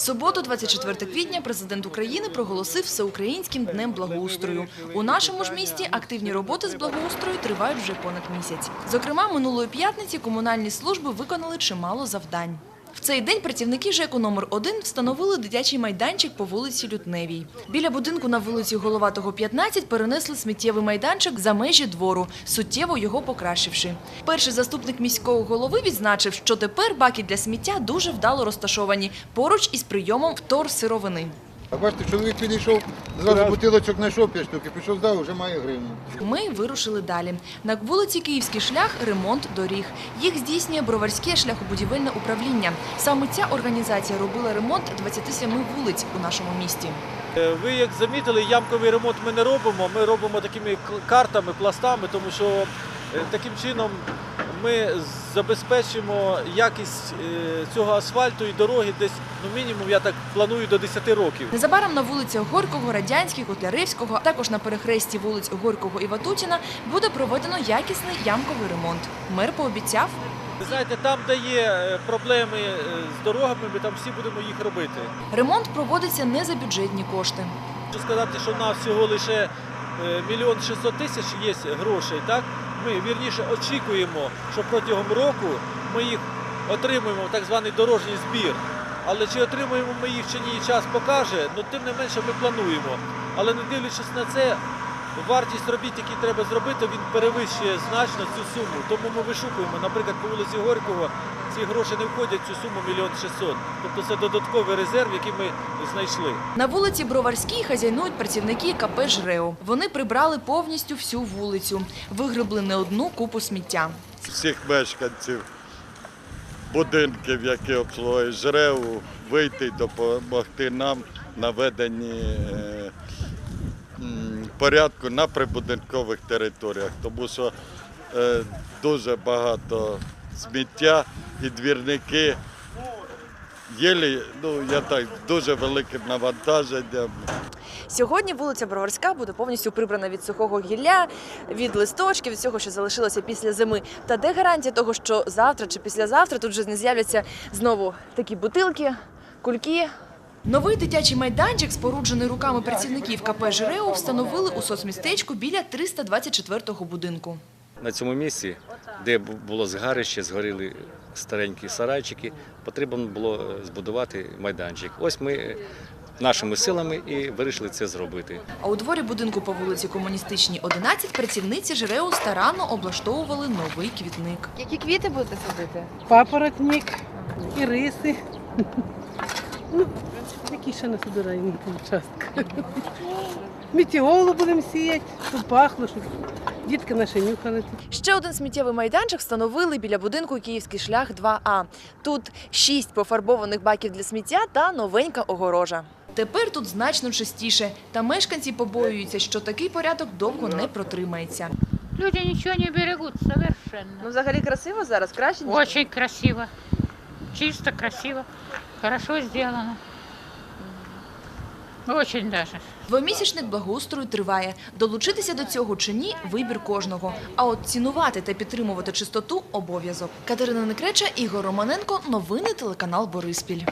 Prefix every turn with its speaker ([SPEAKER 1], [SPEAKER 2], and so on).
[SPEAKER 1] Суботу, 24 квітня, президент України проголосив всеукраїнським днем благоустрою. У нашому ж місті активні роботи з благоустрою тривають вже понад місяць. Зокрема, минулої п'ятниці комунальні служби виконали чимало завдань. В цей день працівники ЖЕКу номер 1 встановили дитячий майданчик по вулиці Лютневій. Біля будинку на вулиці Головатого 15 перенесли сміттєвий майданчик за межі двору, суттєво його покращивши. Перший заступник міського голови відзначив, що тепер баки для сміття дуже вдало розташовані поруч із прийомом вторсировини.
[SPEAKER 2] А бачите, чоловік підійшов, зразу бутилочок знайшов 5 штук, пішов здав, вже має гривню.
[SPEAKER 1] Ми вирушили далі. На вулиці Київський шлях ремонт доріг. Їх здійснює Броварське шляхобудівельне управління. Саме ця організація робила ремонт 27 вулиць у нашому місті.
[SPEAKER 3] Е, Ви як замітили, ямковий ремонт ми не робимо. Ми робимо такими кл- картами, пластами, тому що е, таким чином ми забезпечимо якість е, цього асфальту і дороги десь, ну мінімум, я так планую до 10 років.
[SPEAKER 1] Незабаром на вулицях Горького, Радянських, Котляревського, а також на перехресті вулиць Горького і Ватутіна буде проведено якісний ямковий ремонт. Мер пообіцяв,
[SPEAKER 3] знаєте, там, де є е, проблеми е, з дорогами, ми там всі будемо їх робити.
[SPEAKER 1] ремонт проводиться не за бюджетні кошти.
[SPEAKER 3] Хочу сказати, що в нас всього лише мільйон шістсот тисяч є грошей. Так ми вірніше очікуємо, що протягом року ми їх отримуємо так званий дорожній збір. Але чи отримуємо ми їх чи ні, час покаже. Ну тим не менше ми плануємо. Але не дивлячись на це, вартість робіт, які треба зробити, він перевищує значно цю суму. Тому ми вишукуємо, наприклад, по вулиці Горького ці гроші не входять цю суму мільйон шістсот. Тобто це додатковий резерв, який ми знайшли.
[SPEAKER 1] На вулиці Броварській хазяйнують працівники КП «Жрео». Вони прибрали повністю всю вулицю, вигребли не одну купу сміття.
[SPEAKER 4] всіх мешканців будинків, які обслуговують ЖРЕУ, вийти і допомогти нам на веденні е, порядку на прибудинкових територіях, тому що е, дуже багато сміття і двірники. Єлі, ну я так дуже великим навантаженням.
[SPEAKER 1] Сьогодні вулиця Броварська буде повністю прибрана від сухого гілля, від листочків, від всього, що залишилося після зими. Та де гарантія того, що завтра чи післязавтра тут вже не з'являться знову такі бутилки, кульки. Новий дитячий майданчик, споруджений руками працівників КП «Жирео», встановили у соцмістечку біля 324-го будинку.
[SPEAKER 5] На цьому місці, де було згарище, згоріли старенькі сарайчики, потрібно було е, збудувати майданчик. Ось ми е, нашими силами і вирішили це зробити.
[SPEAKER 1] А у дворі будинку по вулиці Комуністичній, 11, працівниці ЖРЕУ старанно облаштовували новий квітник.
[SPEAKER 6] Які квіти будете садити?
[SPEAKER 7] папоротник, іриси. Які ще не собираємо участка. Метеолу будемо сіяти, щоб пахло, щоб дітки наші нюхали.
[SPEAKER 1] Ще один сміттєвий майданчик встановили біля будинку Київський шлях 2А. Тут шість пофарбованих баків для сміття та новенька огорожа. Тепер тут значно чистіше, та мешканці побоюються, що такий порядок довго не протримається.
[SPEAKER 8] Люди ничего не берегут совершенно.
[SPEAKER 6] Ну, взагалі красиво зараз, краще ніж
[SPEAKER 8] Очень красиво. Чисто, красиво. Хорошо сделано. Очень даже.
[SPEAKER 1] Двомісячник благоустрою триває. Долучитися до цього чи ні – вибір кожного. А от цінувати та підтримувати чистоту – обов'язок. Катерина Некреча, Ігор Романенко. Новини телеканал Бориспіль.